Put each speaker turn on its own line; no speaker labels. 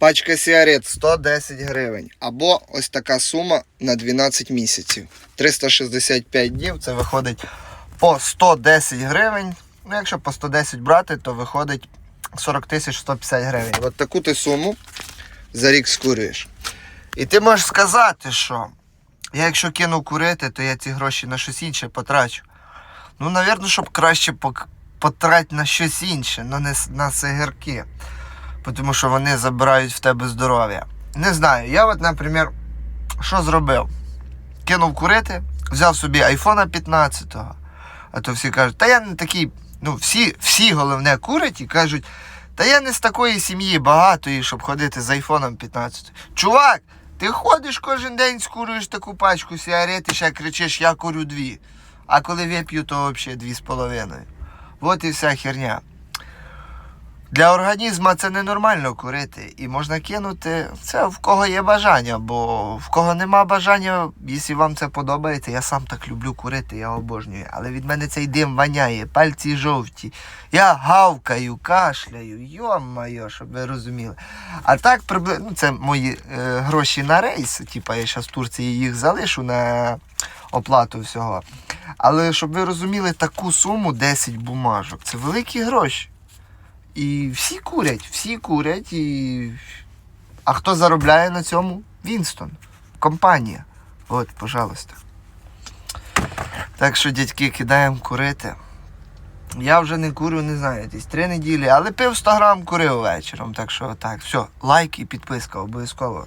Пачка сигарет 110 гривень. Або ось така сума на 12 місяців. 365 днів це виходить по 110 гривень. Ну, якщо по 110 брати, то виходить 40 тисяч 150 гривень. От таку ти суму за рік скурюєш. І ти можеш сказати, що я якщо кину курити, то я ці гроші на щось інше потрачу. Ну, навірно, щоб краще потрать на щось інше, але не на сигарки. Тому що вони забирають в тебе здоров'я. Не знаю, я от, наприклад, що зробив? Кинув курити, взяв собі айфона 15-го. А то всі кажуть, та я не такий, ну, всі, всі головне курять і кажуть, та я не з такої сім'ї багатої, щоб ходити з айфоном 15. Чувак, ти ходиш кожен день, скурюєш таку пачку сигарет і ще кричиш, я курю дві. А коли вип'ю, то взагалі дві з половиною. От і вся херня. Для організму це ненормально курити. І можна кинути це в кого є бажання, бо в кого нема бажання, якщо вам це подобається, я сам так люблю курити, я обожнюю. Але від мене цей дим воняє, пальці жовті. Я гавкаю, кашляю, йо-моє, щоб ви розуміли. А так приблизно ну, це мої е, гроші на рейс. Типа я зараз в Турції їх залишу на оплату всього. Але щоб ви розуміли, таку суму 10 бумажок це великі гроші. І всі курять, всі курять. І... А хто заробляє на цьому? Вінстон. Компанія. От, пожалуйста. Так що, дядьки, кидаємо курити. Я вже не курю, не знаю, десь три неділі, але пив 100 грам курив вечором. Так що так, все, лайк і підписка обов'язково.